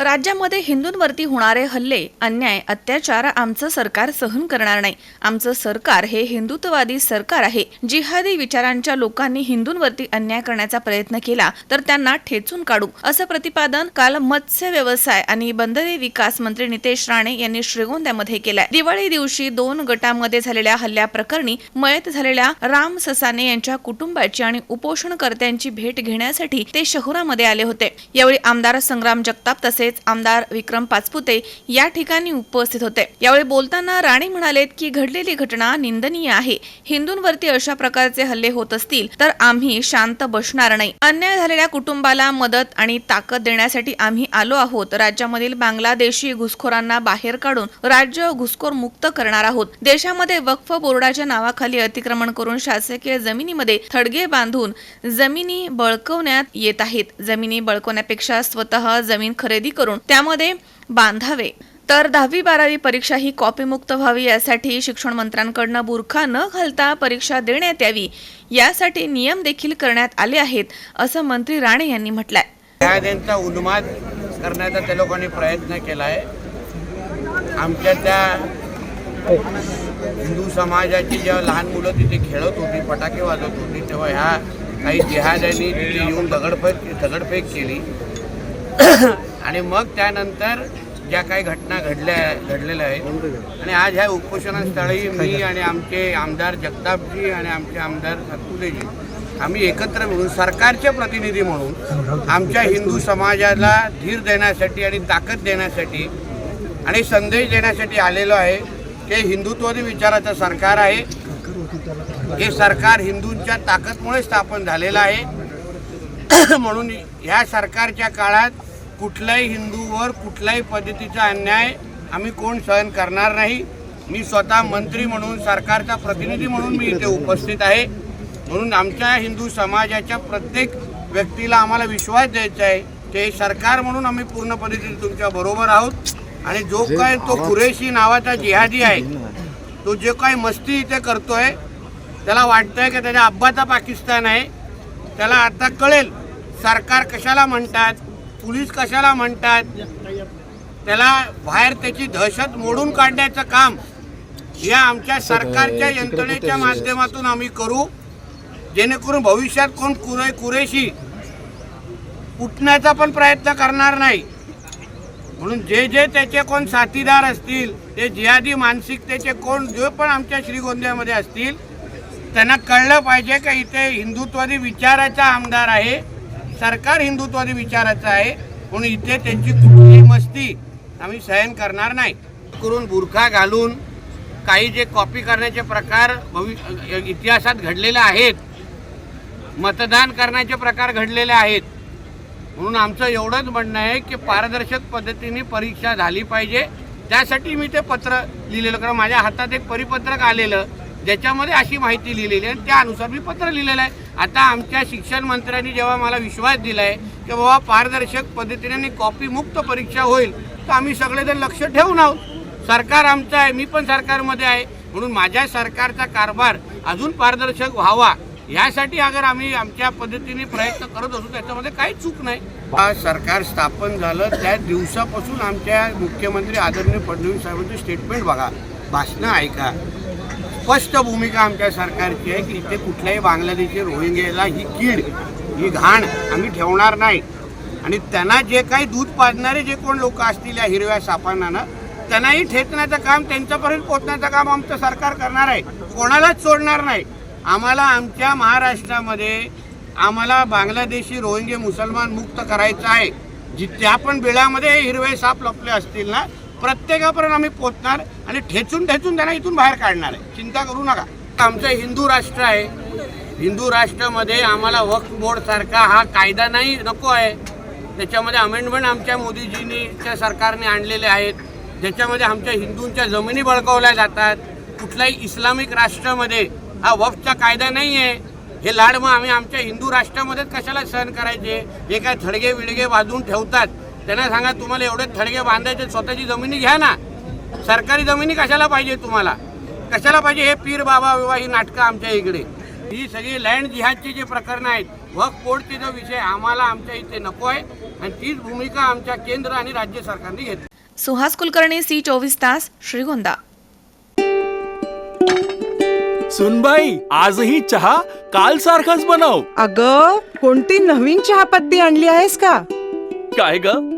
राज्यामध्ये हिंदूंवरती होणारे हल्ले अन्याय अत्याचार आमचं सरकार सहन करणार नाही. आमचं सरकार हे हिंदुत्ववादी सरकार आहे. जिहादी विचारांच्या लोकांनी हिंदूंवरती अन्याय करण्याचा प्रयत्न केला तर त्यांना ठेचून काढू. असं प्रतिपादन काल मत्स्य व्यवसाय आणि बंदरे विकास मंत्री नितेश राणे यांनी श्रीगोंद्यामध्ये केलंय. दिवाळी दिवशी दोन गटांमध्ये झालेल्या हल्ल्याप्रकरणी मयत झालेल्या राम ससाने यांच्या कुटुंबाची आणि उपोषणकर्त्यांची भेट घेण्यासाठी ते शहरामध्ये आले होते. यावेळी आमदार संग्राम जगताप तसेच आमदार विक्रम पाचपुते या ठिकाणी उपस्थित होते. यावेळी बोलताना राणे म्हणालेत की घडलेली घटना निंदनीय आहे. हिंदूंवरती अशा प्रकारचे हल्ले होत असतील तर आम्ही शांत बसणार नाही. अन्याय झालेल्या कुटुंबाला मदत आणि ताकद देण्यासाठी आम्ही आलो आहोत. राज्यामधील बांगलादेशी घुसखोरांना बाहेर काढून राज्य घुसखोर मुक्त करणार आहोत. देशामध्ये वक्फ बोर्डाच्या नावाखाली अतिक्रमण करून शासकीय जमिनीमध्ये थडगे बांधून जमिनी बळकवण्यात येत आहेत. जमिनी बळकवण्यापेक्षा स्वतः जमीन खरेदी करून त्यामध्ये बांधावे. तर दहावी बारावी परीक्षा ही कॉपीमुक्त व्हावी यासाठी शिक्षण मंत्र्यांकडनं बुरखा न घालता परीक्षा देण्यात यावी. यासाठी नियम देखील करण्यात आले आहेत असं मंत्री राणे यांनी म्हटलंय. त्यांचा उन्माद करण्याचा त्या लोकांनी प्रयत्न केला आहे आमच्या त्या हिंदू समाजाची जेव्हा लहान मुलं तिथे खेळत होती फटाके वाजवत होती तेव्हा ह्या काही जिहाद्यांनी तिथे येऊन दगडफेक दगडफेक केली. आणि मग त्यानंतर ज्या काही घटना घडल्या घडलेल्या आहेत आणि आज ह्या उपोषणस्थळी मी आणि आमचे आमदार जगतापजी आणि आमचे आमदार सातपुतेजी आम्ही एकत्र मिळून सरकारचे प्रतिनिधी म्हणून आमच्या हिंदू समाजाला धीर देण्यासाठी आणि ताकद देण्यासाठी आणि संदेश देण्यासाठी आलेलो आहे. ते हिंदुत्वादी विचाराचं सरकार आहे. हे सरकार हिंदूंच्या ताकदमुळे स्थापन झालेलं आहे. म्हणून ह्या सरकारच्या काळात कुठल्याही हिंदूवर कुठल्याही पद्धतीचा अन्याय आम्ही कोण सहन करणार नाही. मी स्वतः मंत्री म्हणून सरकारचा प्रतिनिधी म्हणून मी इथे उपस्थित आहे. म्हणून आमच्या हिंदू समाजाच्या प्रत्येक व्यक्तीला आम्हाला विश्वास द्यायचा आहे ते सरकार म्हणून आम्ही पूर्ण पद्धतीने तुमच्या बरोबर आहोत. आणि जो काय तो कुरेशी नावाचा जिहादी आहे तो जे काय मस्ती इथे करतोय त्याला वाटतंय की त्याच्या अब्बाचा पाकिस्तान आहे. त्याला आता कळेल सरकार कशाला म्हणतात. पोलीस कशाला म्हणतात? त्याला बाहेर त्याची दहशत मोडून काढण्याचं काम या आमच्या सरकारच्या यंत्रणेच्या माध्यमातून आम्ही करू. जेणेकरून भविष्यात कोण कुरे कुरेशी उठण्याचा पण प्रयत्न करणार नाही. म्हणून जे जे त्याचे कोण साथीदार असतील ते जिहादी मानसिकतेचे कोण जे पण आमच्या श्रीगोंद्यामध्ये असतील त्यांना कळलं पाहिजे का इथे हिंदुत्वादी विचाराचा आमदार आहे. सरकार हिंदुत्वादी विचाराचं आहे म्हणून इथे त्यांची कुठलीही मस्ती आम्ही सहन करणार नाही. करून बुरखा घालून काही जे कॉपी करण्याचे प्रकार भवि इतिहासात घडलेले आहेत मतदान करण्याचे प्रकार घडलेले आहेत म्हणून आमचं एवढंच म्हणणं आहे की पारदर्शक पद्धतीने परीक्षा झाली पाहिजे. त्यासाठी मी ते पत्र लिहिलेलं कारण माझ्या हातात एक परिपत्रक आलेलं ज्याच्यामध्ये अशी माहिती लिहिलेली आहे आणि त्यानुसार मी पत्र लिहिलेलं आहे. आता आमच्या शिक्षण मंत्र्यांनी जेव्हा मला विश्वास दिला आहे की बाबा पारदर्शक पद्धतीने आणि कॉपीमुक्त परीक्षा होईल तर आम्ही सगळेजण लक्ष ठेवून आहोत. सरकार आमचं आहे मी पण सरकारमध्ये आहे. म्हणून माझ्या सरकारचा कारभार अजून पारदर्शक व्हावा यासाठी अगर आम्ही आमच्या पद्धतीने प्रयत्न करत असू त्याच्यामध्ये काही चूक नाही. सरकार स्थापन झालं त्या दिवसापासून आमच्या मुख्यमंत्री आदरणीय फडणवीस साहेबांचे स्टेटमेंट बघा भाषणं ऐका. स्पष्ट भूमिका आमच्या सरकारची आहे की इथे कुठल्याही बांगलादेशी रोहिंग्याला ही कीड ही घाण आम्ही ठेवणार नाही. आणि त्यांना जे काही दूध पाजणारे जे कोण लोक असतील या हिरव्या सापांना ना त्यांनाही ठेचण्याचं काम त्यांच्यापर्यंत पोचण्याचं काम आमचं सरकार करणार आहे. कोणालाच सोडणार नाही. आम्हाला आमच्या महाराष्ट्रामध्ये आम्हाला बांगलादेशी रोहिंगे मुसलमान मुक्त करायचं आहे. जिथे आपण बिळामध्ये हिरवे साप लपले असतील ना प्रत्येकापर्यंत आम्ही पोचणार आणि ठेचून ठेचून त्यांना इथून बाहेर काढणार आहे. चिंता करू नका. आमचं हिंदू राष्ट्र आहे. हिंदू राष्ट्रामध्ये आम्हाला वक्फ बोर्ड सारखा हा कायदा नाही नको आहे. त्याच्यामध्ये अमेंडमेंट आमच्या मोदीजींनीच्या सरकारने आणलेले आहेत. ज्याच्यामध्ये आमच्या हिंदूंच्या जमिनी बळकवल्या जातात. कुठल्याही इस्लामिक राष्ट्रामध्ये हा वक्फचा कायदा नाही आहे हे लाड मग आम्ही आमच्या हिंदू राष्ट्रामध्येच कशाला सहन करायचे? जे काय थडगे विडगे वाजून ठेवतात. त्यांना सांगा तुम्हाला एवढे थडगे बांधायचे स्वतःची जमिनी घ्या ना. सरकारी जमिनी कशाला पाहिजे तुम्हाला? कशाला पाहिजे? हे पीर बाबा विवाह ही नाटकं आमच्या इकडे. ही सगळी लँड जिहादची जे प्रकरणं आहेत वक्फ बोर्डचे जो विषय आम्हाला आमच्या इथे नको आहे आणि तीच भूमिका आमच्या केंद्र आणि राज्य सरकारने घेतली. सुहास कुलकर्णी सी चोवीस तास श्रीगोंदा. सुनबाई आजही चहा काल सारखाच बनव. अग कोणती नवीन चहापत्ती आणली आहेस का? काय ग?